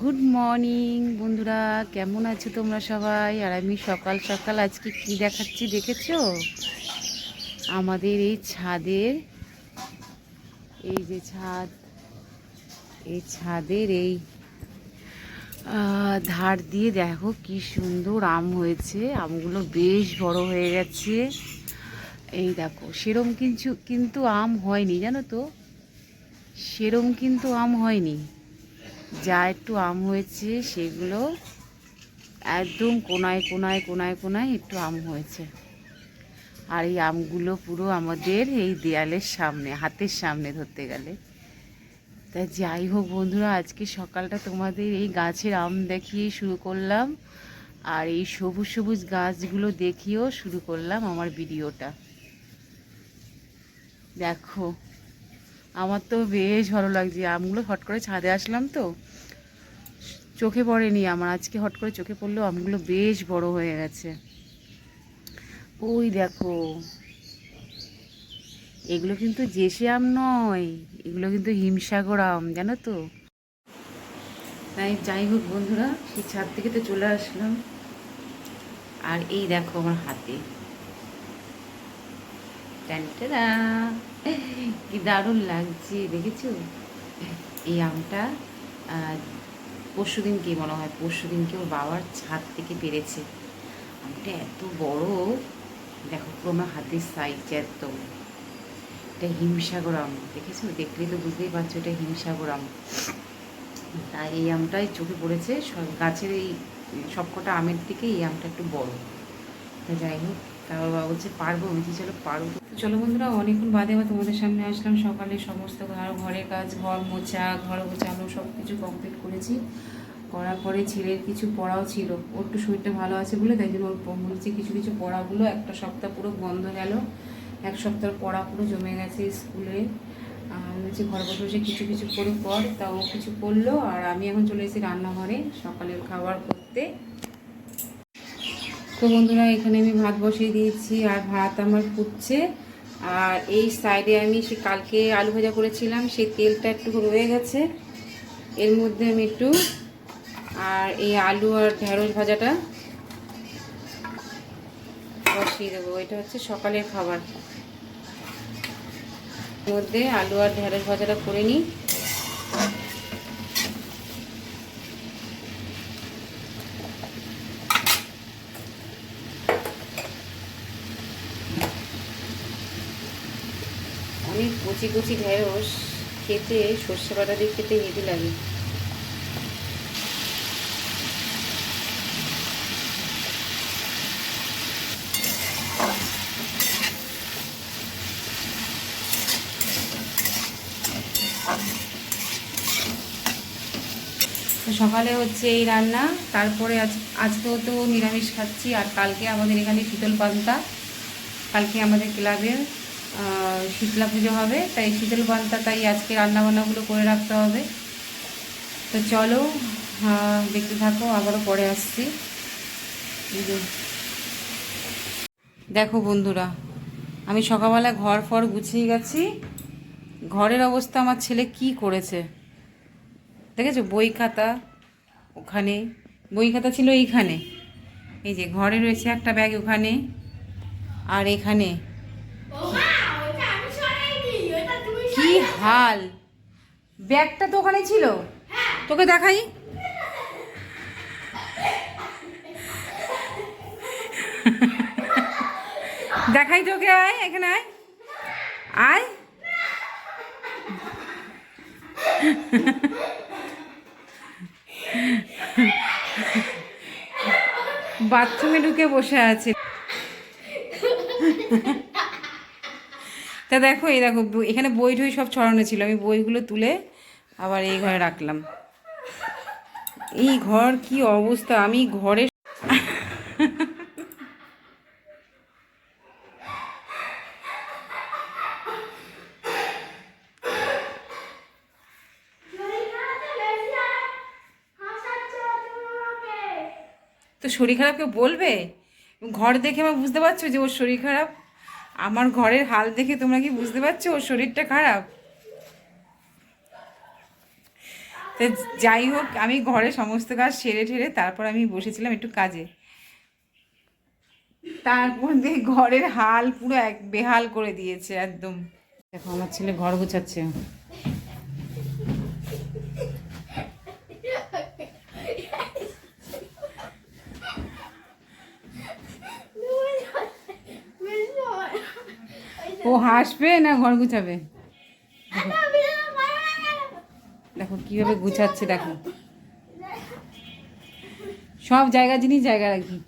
Good morning বন্ধুরা। কেমন আছো তোমরা সবাই? আর আমি সকাল সকাল আজকে কি দেখাচ্ছি দেখেছ? আমাদের এই ছাদের, এই যে ছাদ, এই ছাদের এই ধার দিয়ে দেখো কি সুন্দর আম হয়েছে। আমগুলো বেশ বড় হয়ে গেছে। এই দেখো, সেরম কিন্তু কিন্তু আম হয়নি, জানো তো? সেরম কিন্তু আম হয়নি। যা একটু আম হয়েছে, সেগুলো একদম কোনায় কোনায় কোনায় কোনায় একটু আম হয়েছে। আর এই আমগুলো পুরো আমাদের এই দেয়ালের সামনে, হাতের সামনে ধরতে গেলে। তা যাই হোক বন্ধুরা, আজকে সকালটা তোমাদের এই গাছের আম দেখিয়ে শুরু করলাম। আর এই সবুজ সবুজ গাছগুলো দেখিয়েও শুরু করলাম আমার ভিডিওটা। দেখো, আমার তো বেশ ভালো লাগছে। আমগুলো হট করে ছাদে আসলাম তো। চোখে পড়েনি, আমার আজকে হট করে চোখে পড়ল আমগুলো বেশ বড় হয়ে গেছে। ওই দেখো। এগুলো কিন্তু জেসে আম নয়, এগুলো কিন্তু হিমসাগর আম, জানো তো? তাই যাই হোক বন্ধুরা, সেই ছাদ থেকে তো চলে আসলাম। আর এই দেখো আমার হাতে। কি দারুণ লাগছে, দেখেছ? এই আমটা পরশু দিন কি মনে হয় পরশু দিনকে ওর বাবার ছাদ থেকে পেরেছে। আমটা এত বড়, দেখো পুরো আমার হাতের সাইজ একদম। এটা হিমসাগর দেখেছ? দেখলেই তো বুঝতেই পারছ এটা হিমসাগর তাই এই আমটাই চোখে পড়েছে গাছের এই সবকটা আমের থেকে এই আমটা একটু বড়। তা যাই হোক তারপর বাবা বলছে পারব বলছি, চলো পারব চলো বন্ধুরা অনেকক্ষণ বাদে আবার তোমাদের সামনে আসলাম। সকালে সমস্ত ঘর- ঘরের কাজ ঘর মোছা ঘর গোছানো সব কিছু কমপ্লিট করেছি। করার পরে ছেলের কিছু পড়াও ছিল। ওর একটু শরীরটা ভালো আছে বলে তাই জন্য ওর বলছি কিছু কিছু পড়াগুলো একটা সপ্তাহ পুরো বন্ধ গেল। এক সপ্তাহ পড়া পুরো জমে গেছে স্কুলে। বলছি ঘর বসে বসে কিছু কিছু করে পর। তা ও কিছু করল আর আমি এখন চলে এসেছি রান্নাঘরে সকালের খাবার করতে। তো বন্ধুরা, এখানে আমি ভাত বসিয়ে দিয়েছি আর ভাত আমার ফুটছে। আর এই সাইডে আমি সে কালকে আলু ভাজা করেছিলাম, সেই তেলটা একটু রয়ে গেছে। এর মধ্যে আমি একটু, আর এই আলু আর ঢেঁড়স ভাজাটা বসিয়ে দেবো। এটা হচ্ছে সকালের খাবার। মধ্যে আলু আর ঢেঁড়স ভাজাটা করে নিই। অনেক কচি কচি ঢেঁড়স খেতে, সর্ষে বাটা দিয়ে খেতে হেভি লাগে। সকালে হচ্ছে এই রান্না, তারপরে আজ আজকেও তো নিরামিষ খাচ্ছি, আর কালকে আমাদের এখানে শীতল পান্তা, কালকে আমাদের ক্লাবের শীতলা পুজো হবে, তাই শীতল পান্তা, তাই আজকে রান্নাবান্নাগুলো করে রাখতে হবে। তো চলো দেখতে থাকো, আবারও পরে আসছি। দেখো বন্ধুরা, আমি সকালবেলা ঘর ফর গুছিয়ে গেছি। ঘরের অবস্থা আমার ছেলে কি করেছে? দেখেছ? বই খাতা ওখানে, বই খাতা ছিল এইখানে। এই যে, ঘরে রয়েছে একটা ব্যাগ ওখানে আর এখানে। কি হাল? ব্যাগটা তো ওখানে ছিল। তোকে দেখাই। দেখাই তোকে, আয়, এখানে আয়। আয়। বাথরুমে ঢুকে বসে আছে। তা দেখো, এই দেখো এখানে বই টই সব ছড়ানো ছিল। আমি বইগুলো তুলে আবার এই ঘরে রাখলাম। এই ঘর কি অবস্থা? আমি ঘরে তো শরীর খারাপ কেউ বলবে? ঘর দেখে আমার বুঝতে পারছ যে ওর শরীর খারাপ? আমার ঘরের হাল দেখে তোমরা কি বুঝতে পারছ? ওর শরীরটা খারাপ। তো যাই হোক, আমি ঘরে সমস্ত কাজ সেরে ঠেরে তারপর আমি বসেছিলাম একটু কাজে। তারপর দিয়ে ঘরের হাল পুরো এক বেহাল করে দিয়েছে একদম। দেখো, আমার ছেলে ঘর গোছাচ্ছে। ও হাসবে না ঘর গুছাবে? দেখো কীভাবে গুছাচ্ছে, দেখো। সব জায়গা জিনিস জায়গা রাখি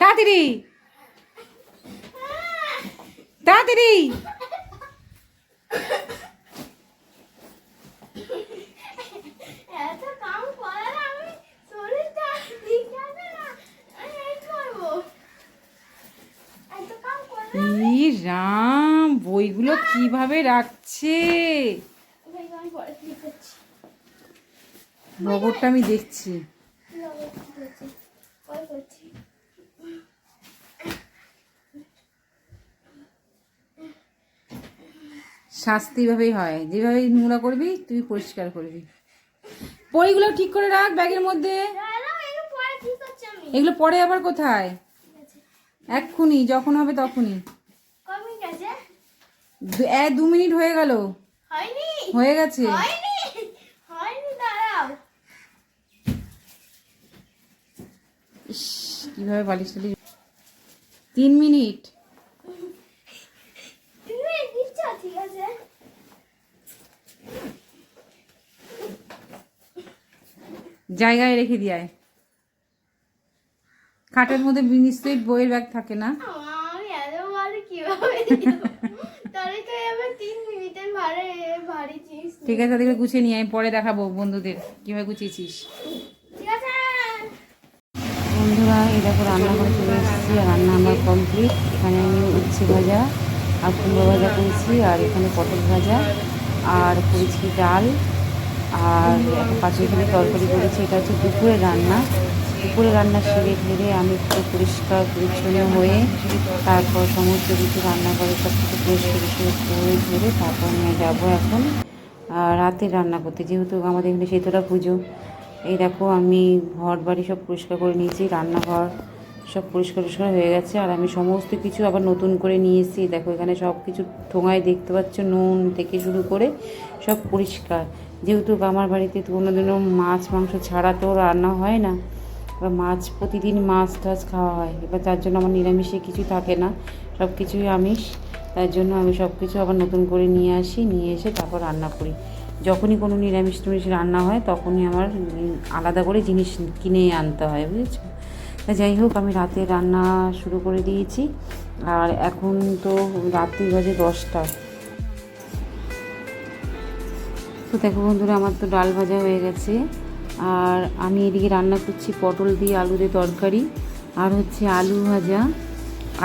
তাড়াতাড়ি। তাড়াতাড়ি এত কাম করার আমি শরীরটা ঠিক আছে না আমি এই করব এত কাম করলে ই রাম, বইগুলো কীভাবে রাখছে? ভাই আমি দেখছি। শাস্তি ভাবেই হয়। যেভাবে নোংরা করবি, তুই পরিষ্কার করবি। বইগুলো ঠিক করে রাখ ব্যাগের মধ্যে। এগুলো পরে আবার কোথায়? এক্ষুনি, যখন হবে তখনই। এ দু মিনিট হয়ে গেল। হয়ে গেছে। কীভাবে বালিশ টালিশ তিন মিনিট। ঠিক আছে। জায়গায় রেখে দিয়ায় খাটের মধ্যে নিশ্চয়ই বইয়ের ব্যাগ থাকে না। কীভাবে দিলাম? তাহলে তিন মিনিটের ভাড়ে ভারী জিনিস ঠিক আছে তাদেরকে গুছিয়ে নিয়ে আমি পরে দেখাবো বন্ধুদের কীভাবে গুছিয়েছিস। বন্ধুরা এই দেখো রান্না করে চলে এসেছি রান্না আমার কমপ্লিট এখানে আমি উচ্ছে ভাজা আর কুমড়ো ভাজা করেছি আর এখানে পটল ভাজা আর করেছি ডাল। আর কিলো তরকারি করেছি এটা হচ্ছে দুপুরের রান্না। দুপুরে রান্না সেরে ফেলে আমি একটু পরিষ্কার, পরিচ্ছন্ন হয়ে তারপর সমস্ত কিছু রান্না করে সব কিছু পরিষ্কার করে ধরে তারপর নিয়ে যাব এখন রাতের রান্না করতে। যেহেতু আমাদের এখানে শীতলা পুজো, এই দেখো আমি ঘর বাড়ি সব পরিষ্কার করে নিয়েছি, রান্নাঘর সব পরিষ্কার পরিষ্কার হয়ে গেছে। আর আমি সমস্ত কিছু আবার নতুন করে নিয়ে এসেছি দেখো এখানে সব কিছু ঠোঙায় দেখতে পাচ্ছ, নুন থেকে শুরু করে সব পরিষ্কার। যেহেতু আমার বাড়িতে তো কোনোদিনও মাছ, মাংস ছাড়া তো রান্না হয় না এবার মাছ, প্রতিদিন মাছ টাছ খাওয়া হয়। এবার যার জন্য আমার নিরামিষে কিছু থাকে না। সব কিছুই আমিষ। তার জন্য আমি সব কিছু আবার নতুন করে নিয়ে আসি, নিয়ে এসে তারপর রান্না করি। যখনই কোনো নিরামিষ টিরামিষ রান্না হয়, তখনই আমার আলাদা করে জিনিস কিনে আনতে হয়, বুঝেছ? তা যাই হোক, আমি রাতে রান্না শুরু করে দিয়েছি। আর এখন তো রাত্রি বাজে দশটা। তো দেখো বন্ধুরা, আমার তো ডাল ভাজা হয়ে গেছে। আর আমি এদিকে রান্না করছি পটল দিয়ে আলু দিয়ে তরকারি, আর হচ্ছে আলু ভাজা,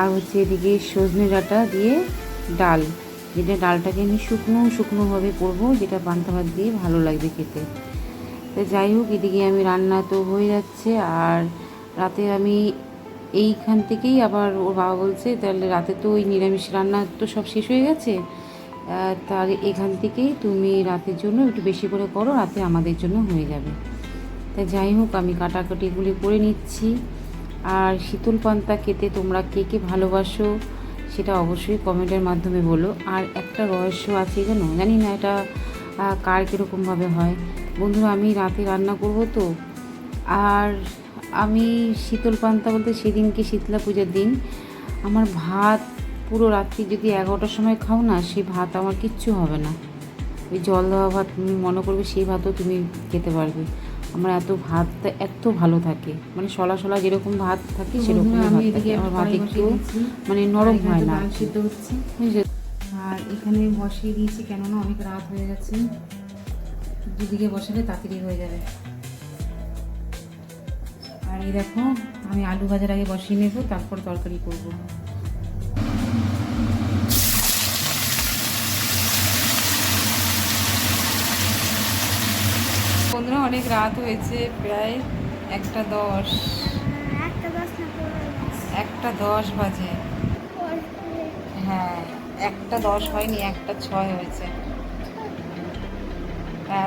আর হচ্ছে এদিকে সজনে ডাঁটা দিয়ে ডাল। যেটা ডালটাকে আমি শুকনো শুকনোভাবে করব, যেটা পান্তা ভাত দিয়ে ভালো লাগবে খেতে। তো যাই হোক, এদিকে আমি রান্না তো হয়ে যাচ্ছে, আর রাতে আমি এইখান থেকেই আবার ওর বাবা বলছে, তাহলে রাতে তো ওই নিরামিষ রান্না তো সব শেষ হয়ে গেছে। তাহলে এখান থেকেই তুমি রাতের জন্য একটু বেশি করে করো, রাতে আমাদের জন্য হয়ে যাবে। তা যাই হোক, আমি কাটাকাটিগুলি করে নিচ্ছি। আর শীতল পান্তা খেতে তোমরা কে কে ভালোবাসো সেটা অবশ্যই কমেন্টের মাধ্যমে বলো। আর একটা রহস্য আছে জানো? জানি না এটা কার কীরকমভাবে হয়। বন্ধুরা, আমি রাতে রান্না করব তো। আর আমি শীতল পান্তা বলতে সেদিনকে শীতলা পূজার দিন। আমার ভাত পুরো রাত্রি যদি এগারোটার সময় খাও না সেই ভাত আমার কিচ্ছু হবে না। ওই জল দেওয়া ভাত তুমি মনে করবে সেই ভাতও তুমি খেতে পারবে। আমার এত ভাতটা এত ভালো থাকে। মানে সলা সলা যেরকম ভাত থাকে সেরকম ভাত থাকে। আমার ভাত একটু মানে নরম হয় না। সিদ্ধ হচ্ছে? আর এখানে বসিয়ে দিয়েছি কেননা অনেক রাত হয়ে গেছে। দুদিকে বসালে তাড়াতাড়ি হয়ে যাবে। আর এই দেখো আমি আলু ভাজার আগে বসিয়ে নেব তারপর তরকারি করব বন্ধুরা অনেক রাত হয়েছে প্রায় একটা দশ। একটা দশ বাজে। হ্যাঁ একটা দশ হয়নি একটা ছয় হয়েছে।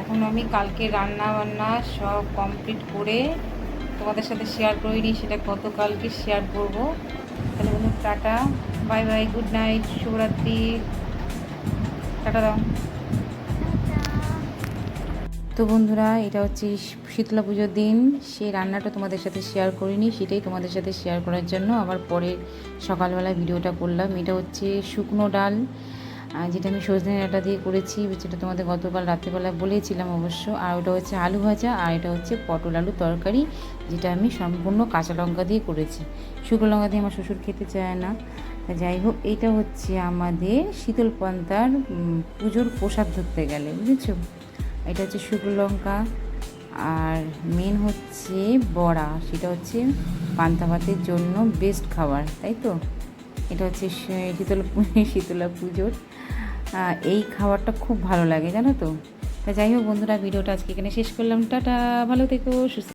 এখন আমি কালকে রান্না বান্না সব কমপ্লিট করে তোমাদের সাথে শেয়ার করিনি সেটা গতকালকে শেয়ার করব। তাহলে বলুন tata. Bye bye good night শুভরাত্রি। টাটা দাও। তো বন্ধুরা, এটা হচ্ছে শীতলা পুজোর দিন। সেই রান্নাটা তোমাদের সাথে শেয়ার করিনি, সেটাই তোমাদের সাথে শেয়ার করার জন্য আবার পরে সকালবেলা ভিডিওটা করলাম। এটা হচ্ছে শুকনো ডাল যেটা আমি সজনে ডাঁটা দিয়ে করেছি, যেটা তোমাদের গতকাল রাত্রেবেলা বলেছিলাম অবশ্য। আর ওটা হচ্ছে আলু ভাজা, আর এটা হচ্ছে পটল আলু তরকারি, যেটা আমি সম্পূর্ণ কাঁচা লঙ্কা দিয়ে করেছি। শুকনো লঙ্কা দিয়ে আমার শ্বশুর খেতে চায় না। যাই হোক, এটা হচ্ছে আমাদের শীতল পান্তার পুজোর প্রসাদ ধরতে গেলে, বুঝেছ? এটা হচ্ছে শুকনো লঙ্কা আর মেন হচ্ছে বড়া। সেটা হচ্ছে পান্তা ভাতের জন্য বেস্ট খাবার, তাই তো? এটা হচ্ছে শীতল, শীতলা পুজোর। এই খাবারটা খুব ভালো লাগে, জানো তো? তা যাই হোক বন্ধুরা, ভিডিওটা আজকে এখানে শেষ করলাম। টাটা, ভালো থেকো, সুস্থ